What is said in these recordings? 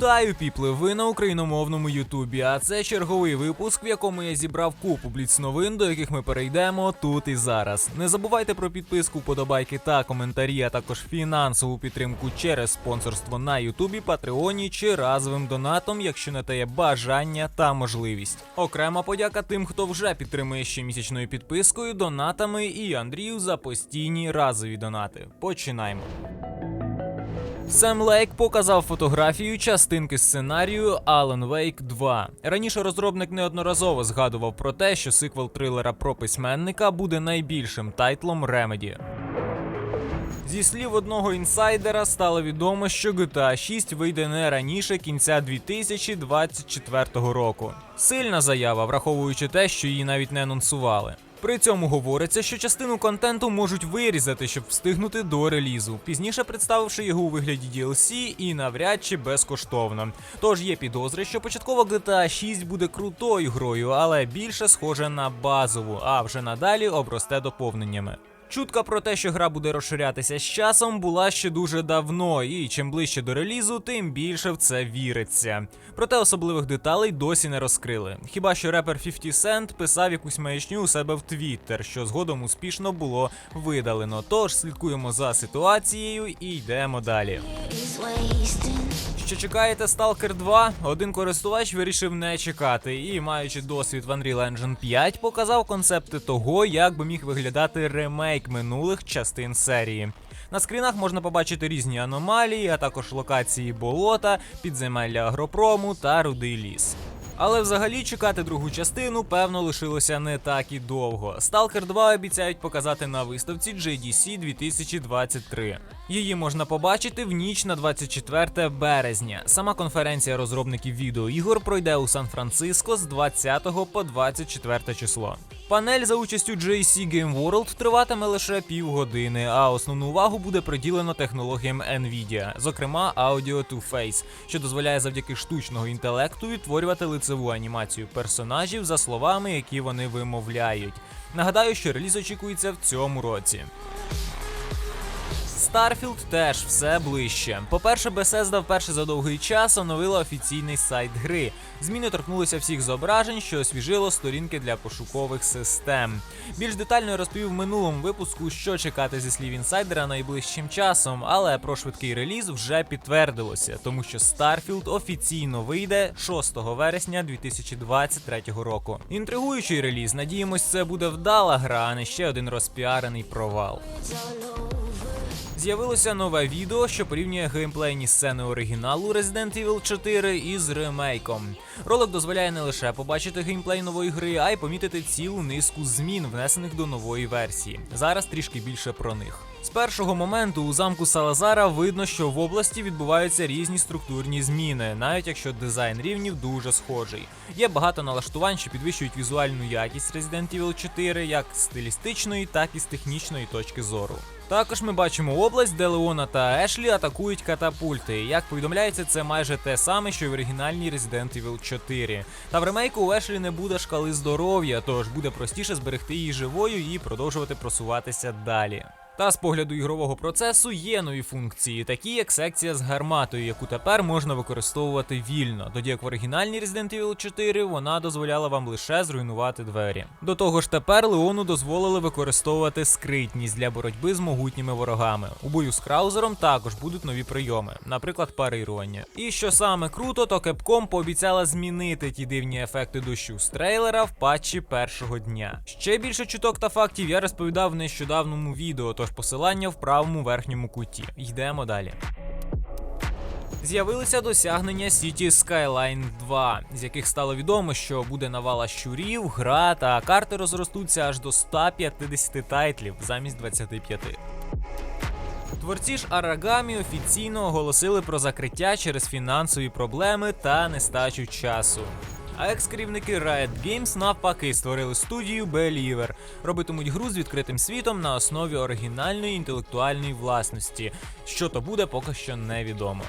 Вітаю, піпли! Ви на україномовному Ютубі. А це черговий випуск, в якому я зібрав купу бліц новин, до яких ми перейдемо тут і зараз. Не забувайте про підписку, подобайки та коментарі, а також фінансову підтримку через спонсорство на Ютубі, Патреоні чи разовим донатом, якщо на те є бажання та можливість. Окрема подяка тим, хто вже підтримує щомісячною підпискою, донатами і Андрію за постійні разові донати. Починаємо. Сем Лейк показав фотографію частинки сценарію Alan Wake 2. Раніше розробник неодноразово згадував про те, що сиквел трилера про письменника буде найбільшим тайтлом Remedy. Зі слів одного інсайдера стало відомо, що GTA 6 вийде не раніше кінця 2024 року. Сильна заява, враховуючи те, що її навіть не анонсували. При цьому говориться, що частину контенту можуть вирізати, щоб встигнути до релізу, пізніше представивши його у вигляді DLC і навряд чи безкоштовно. Тож є підозри, що початкова GTA 6 буде крутою грою, але більше схоже на базову, а вже надалі обросте доповненнями. Чутка про те, що гра буде розширятися з часом, була ще дуже давно, і чим ближче до релізу, тим більше в це віриться. Проте особливих деталей досі не розкрили. Хіба що репер 50 Cent писав якусь маячню у себе в Твіттер, що згодом успішно було видалено. Тож слідкуємо за ситуацією і йдемо далі. Що чекаєте Stalker 2? Один користувач вирішив не чекати і, маючи досвід в Unreal Engine 5, показав концепти того, як би міг виглядати ремейк минулих частин серії. На скрінах можна побачити різні аномалії, а також локації болота, підземелля агропрому та рудий ліс. Але взагалі чекати другу частину, певно, лишилося не так і довго. Stalker 2 обіцяють показати на виставці JDC 2023. Її можна побачити в ніч на 24 березня. Сама конференція розробників відеоігор пройде у Сан-Франциско з 20 по 24 число. Панель за участю JC Game World триватиме лише півгодини, а основну увагу буде приділено технологіям Nvidia, зокрема Audio to Face, що дозволяє завдяки штучного інтелекту відтворювати лицеву анімацію персонажів за словами, які вони вимовляють. Нагадаю, що реліз очікується в цьому році. Starfield теж все ближче. По-перше, Bethesda вперше за довгий час оновила офіційний сайт гри. Зміни торкнулися всіх зображень, що освіжило сторінки для пошукових систем. Більш детально розповів в минулому випуску, що чекати зі слів інсайдера найближчим часом, але про швидкий реліз вже підтвердилося, тому що Starfield офіційно вийде 6 вересня 2023 року. Інтригуючий реліз, надіємось, це буде вдала гра, а не ще один розпіарений провал. З'явилося нове відео, що порівнює геймплейні сцени оригіналу Resident Evil 4 із ремейком. Ролик дозволяє не лише побачити геймплей нової гри, а й помітити цілу низку змін, внесених до нової версії. Зараз трішки більше про них. З першого моменту у замку Салазара видно, що в області відбуваються різні структурні зміни, навіть якщо дизайн рівнів дуже схожий. Є багато налаштувань, що підвищують візуальну якість Resident Evil 4 як з стилістичної, так і з технічної точки зору. Також ми бачимо область, де Леона та Ешлі атакують катапульти. Як повідомляється, це майже те саме, що й в оригінальній Resident Evil 4. Та в ремейку у Ешлі не буде шкали здоров'я, тож буде простіше зберегти її живою і продовжувати просуватися далі. Та з погляду ігрового процесу є нові функції, такі як секція з гарматою, яку тепер можна використовувати вільно, тоді як в оригінальній Resident Evil 4 вона дозволяла вам лише зруйнувати двері. До того ж, тепер Леону дозволили використовувати скритність для боротьби з могутніми ворогами. У бою з краузером також будуть нові прийоми, наприклад, парирування. І що саме круто, то Capcom пообіцяла змінити ті дивні ефекти дощу з трейлера в патчі першого дня. Ще більше чуток та фактів я розповідав в нещодавному відео, тож посилання в правому верхньому куті. Йдемо далі. З'явилися досягнення City Skyline 2, з яких стало відомо, що буде навала щурів, гра та карти розростуться аж до 150 тайтлів замість 25. Творці ж Арагамі офіційно оголосили про закриття через фінансові проблеми та нестачу часу. А екс-керівники Riot Games навпаки створили студію Believer. Робитимуть гру з відкритим світом на основі оригінальної інтелектуальної власності. Що то буде, поки що невідомо.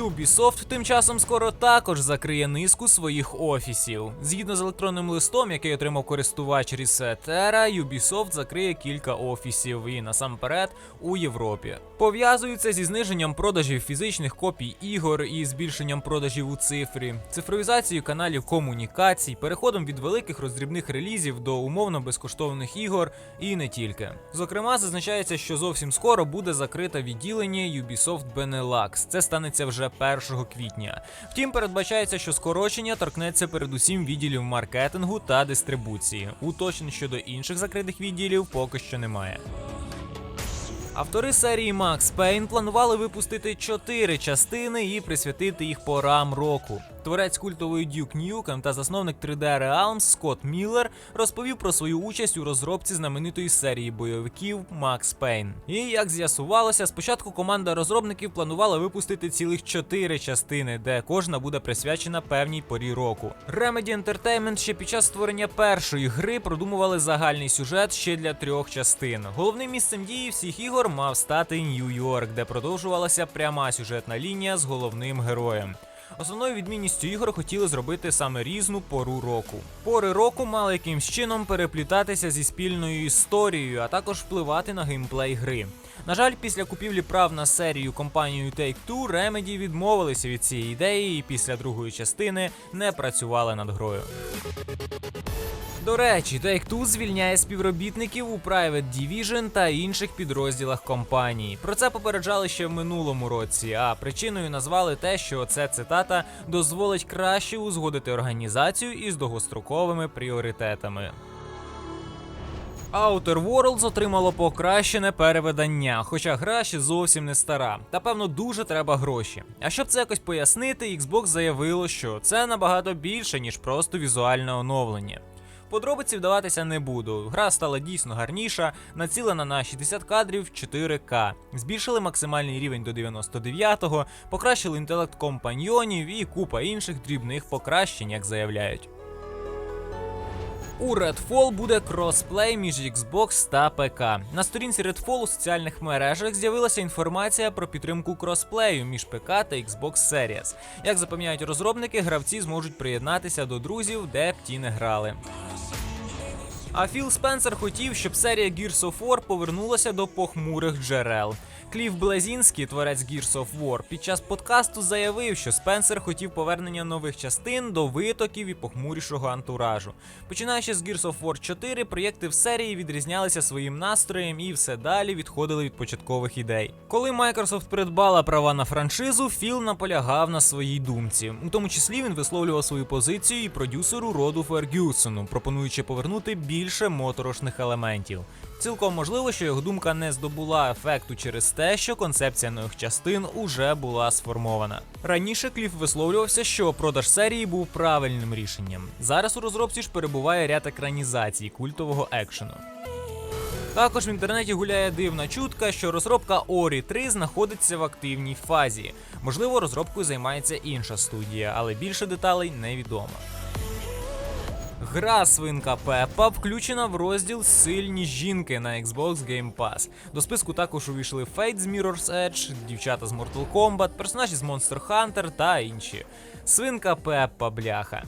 Ubisoft тим часом скоро також закриє низку своїх офісів. Згідно з електронним листом, який отримав користувач Рісетера, Ubisoft закриє кілька офісів і насамперед у Європі. Пов'язуються зі зниженням продажів фізичних копій ігор і збільшенням продажів у цифрі, цифровізацією каналів комунікацій, переходом від великих роздрібних релізів до умовно безкоштовних ігор і не тільки. Зокрема, зазначається, що зовсім скоро буде закрите відділення Ubisoft Benelux. Це станеться вже 1 квітня. Втім, передбачається, що скорочення торкнеться передусім відділів маркетингу та дистрибуції. Уточнень щодо інших закритих відділів поки що немає. Автори серії Max Payne планували випустити чотири частини і присвятити їх порам року. Творець культової Duke Nukem та засновник 3D Realms Скотт Міллер розповів про свою участь у розробці знаменитої серії бойовиків Max Payne. І як з'ясувалося, спочатку команда розробників планувала випустити цілих чотири частини, де кожна буде присвячена певній порі року. Remedy Entertainment ще під час створення першої гри продумували загальний сюжет ще для трьох частин. Головним місцем дії всіх ігор мав стати Нью-Йорк, де продовжувалася пряма сюжетна лінія з головним героєм. Основною відмінністю ігор хотіли зробити саме різну пору року. Пори року мали якимсь чином переплітатися зі спільною історією, а також впливати на геймплей гри. На жаль, після купівлі прав на серію компанією Take-Two Remedy відмовилися від цієї ідеї і після другої частини не працювали над грою. До речі, Take-Two звільняє співробітників у Private Division та інших підрозділах компанії. Про це попереджали ще в минулому році, а причиною назвали те, що це цитата дозволить краще узгодити організацію із довгостроковими пріоритетами. Outer Worlds отримало покращене переведення, хоча гра ще зовсім не стара. Та певно дуже треба гроші. А щоб це якось пояснити, Xbox заявило, що це набагато більше, ніж просто візуальне оновлення. Подробиці вдаватися не буду. Гра стала дійсно гарніша, націлена на 60 кадрів 4К. Збільшили максимальний рівень до 99-го, покращили інтелект компаньйонів і купа інших дрібних покращень, як заявляють. У Redfall буде кросплей між Xbox та ПК. На сторінці Redfall у соціальних мережах з'явилася інформація про підтримку кросплею між ПК та Xbox Series. Як запевняють розробники, гравці зможуть приєднатися до друзів, де б ті не грали. А Філ Спенсер хотів, щоб серія Gears of War повернулася до похмурих джерел. Кліф Блазінський, творець Gears of War, під час подкасту заявив, що Спенсер хотів повернення нових частин до витоків і похмурішого антуражу. Починаючи з Gears of War 4, проєкти в серії відрізнялися своїм настроєм і все далі відходили від початкових ідей. Коли Microsoft придбала права на франшизу, Філ наполягав на своїй думці. У тому числі він висловлював свою позицію і продюсеру роду Фергюсону, пропонуючи повернути більше моторошних елементів. Цілком можливо, що його думка не здобула ефекту через те, що концепція нових частин уже була сформована. Раніше Кліф висловлювався, що продаж серії був правильним рішенням. Зараз у розробці ж перебуває ряд екранізацій культового екшену. Також в інтернеті гуляє дивна чутка, що розробка Ori 3 знаходиться в активній фазі. Можливо, розробкою займається інша студія, але більше деталей невідомо. Гра свинка Пеппа включена в розділ Сильні жінки на Xbox Game Pass. До списку також увійшли Fate з Mirror's Edge, дівчата з Mortal Kombat, персонажі з Monster Hunter та інші. Свинка Пеппа, бляха.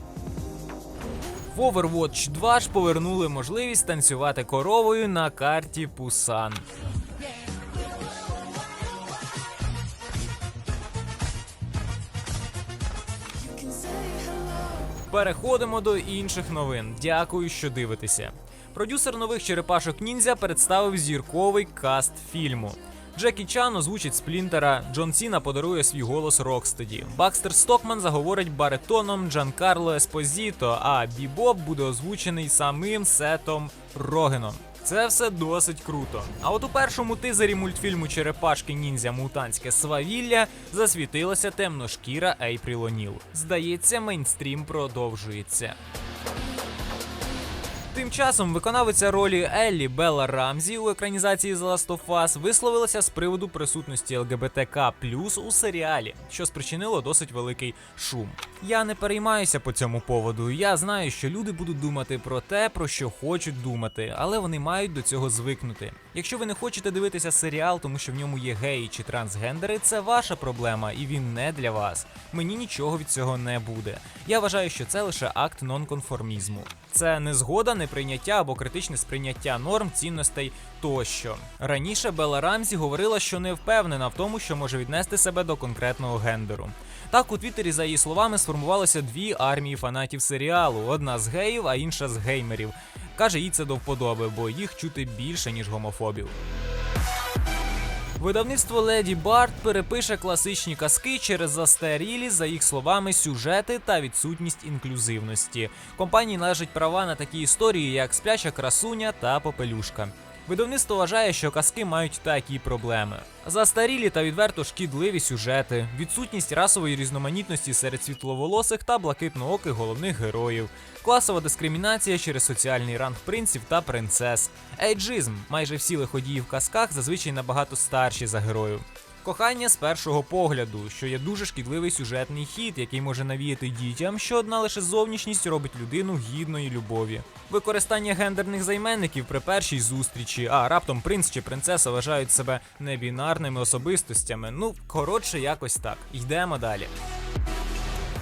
В Overwatch 2 ж повернули можливість танцювати коровою на карті Пусан. Переходимо до інших новин. Дякую, що дивитеся. Продюсер нових черепашок ніндзя представив зірковий каст фільму. Джекі Чан озвучить Сплінтера, Джон Сіна подарує свій голос Рокстеді. Бакстер Стокман заговорить баритоном Джанкарло Еспозіто, а Бібоб буде озвучений самим Сетом Рогеном. Це все досить круто. А от у першому тизері мультфільму Черепашки ніндзя Мутантське свавілля засвітилася темношкіра Ейпріл О'Ніл. Здається, мейнстрім продовжується. Тим часом виконавиця ролі Еллі Белла Рамзі у екранізації The Last of Us висловилася з приводу присутності ЛГБТК у серіалі, що спричинило досить великий шум. Я не переймаюся по цьому поводу. Я знаю, що люди будуть думати про те, про що хочуть думати, але вони мають до цього звикнути. Якщо ви не хочете дивитися серіал, тому що в ньому є геї чи трансгендери, це ваша проблема, і він не для вас. Мені нічого від цього не буде. Я вважаю, що це лише акт нонконформізму. Це не згода, неприйняття або критичне сприйняття норм, цінностей тощо. Раніше Белла Рамзі говорила, що не впевнена в тому, що може віднести себе до конкретного гендеру. Так у Твіттері, за її словами, сформувалося дві армії фанатів серіалу: одна з геїв, а інша з геймерів. Каже, їй це до вподоби, бо їх чути більше, ніж гомофобів. Видавництво Леді Барт перепише класичні казки через застарілі, за їх словами, сюжети та відсутність інклюзивності. Компанії належать права на такі історії, як спляча красуня та попелюшка. Видавництво вважає, що казки мають такі проблеми: застарілі та відверто шкідливі сюжети, відсутність расової різноманітності серед світловолосих та блакитнооких головних героїв, класова дискримінація через соціальний ранг принців та принцес, ейджизм. Майже всі лиходії в казках зазвичай набагато старші за героїв. Кохання з першого погляду, що є дуже шкідливий сюжетний хід, який може навіяти дітям, що одна лише зовнішність робить людину гідної любові. Використання гендерних займенників при першій зустрічі, а раптом принц чи принцеса вважають себе небінарними особистостями. Ну, коротше, якось так. Йдемо далі.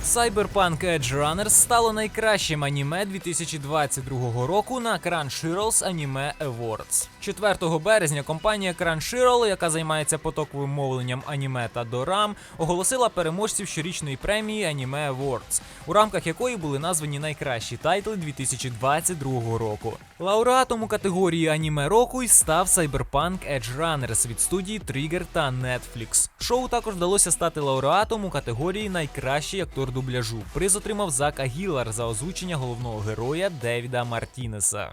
Cyberpunk Edge Runners стало найкращим аніме 2022 року на Crunchyroll's Anime Awards. 4 березня компанія Crunchyroll, яка займається потоковим мовленням аніме та дорам, оголосила переможців щорічної премії Anime Awards, у рамках якої були названі найкращі тайтли 2022 року. Лауреатом у категорії аніме року й став Cyberpunk Edge Runners від студії Trigger та Netflix. Шоу також вдалося стати лауреатом у категорії Найкращий актор дубляжу. Приз отримав Зак Агілар за озвучення головного героя Девіда Мартінеса.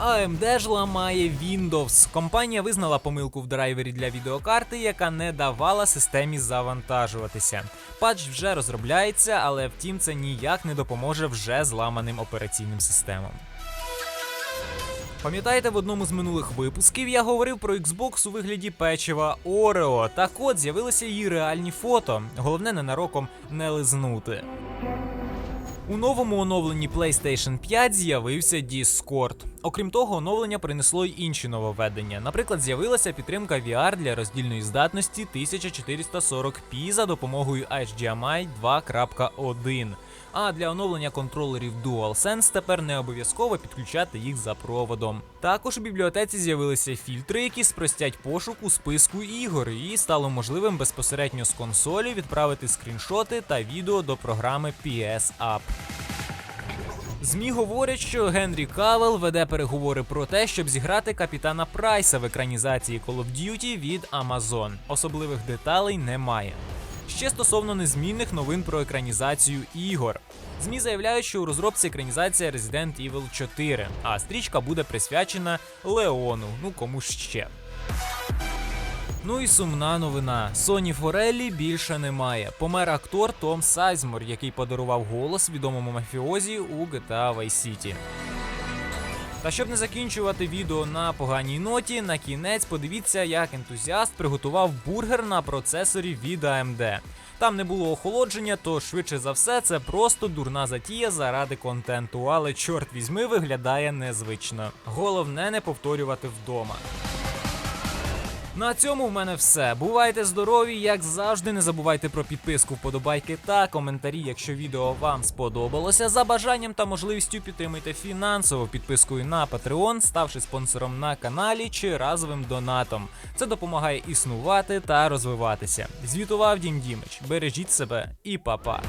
AMD ж ламає Windows. Компанія визнала помилку в драйвері для відеокарти, яка не давала системі завантажуватися. Патч вже розробляється, але втім це ніяк не допоможе вже зламаним операційним системам. Пам'ятаєте, в одному з минулих випусків я говорив про Xbox у вигляді печива Орео. Так от з'явилися її реальні фото. Головне ненароком не лизнути. У новому оновленні PlayStation 5 з'явився Discord. Окрім того, оновлення принесло й інші нововведення. Наприклад, з'явилася підтримка VR для роздільної здатності 1440p за допомогою HDMI 2.1. А для оновлення контролерів DualSense тепер не обов'язково підключати їх за проводом. Також у бібліотеці з'явилися фільтри, які спростять пошук у списку ігор, і стало можливим безпосередньо з консолі відправити скріншоти та відео до програми PS App. ЗМІ говорять, що Генрі Кавел веде переговори про те, щоб зіграти капітана Прайса в екранізації Call of Duty від Amazon. Особливих деталей немає. Ще стосовно незмінних новин про екранізацію ігор. ЗМІ заявляють, що у розробці екранізація Resident Evil 4, а стрічка буде присвячена Леону, ну кому ще. Ну і сумна новина. Соні Фореллі більше немає. Помер актор Том Сайзмор, який подарував голос відомому мафіозі у GTA Vice City. Та щоб не закінчувати відео на поганій ноті, на кінець подивіться, як ентузіаст приготував бургер на процесорі від AMD. Там не було охолодження, то швидше за все це просто дурна затія заради контенту, але чорт візьми виглядає незвично. Головне не повторювати вдома. На цьому в мене все. Бувайте здорові, як завжди. Не забувайте про підписку, вподобайки та коментарі, якщо відео вам сподобалося. За бажанням та можливістю підтримуйте фінансово підпискою на Patreon, ставши спонсором на каналі чи разовим донатом. Це допомагає існувати та розвиватися. Звітував Дім Дімич. Бережіть себе і па-па.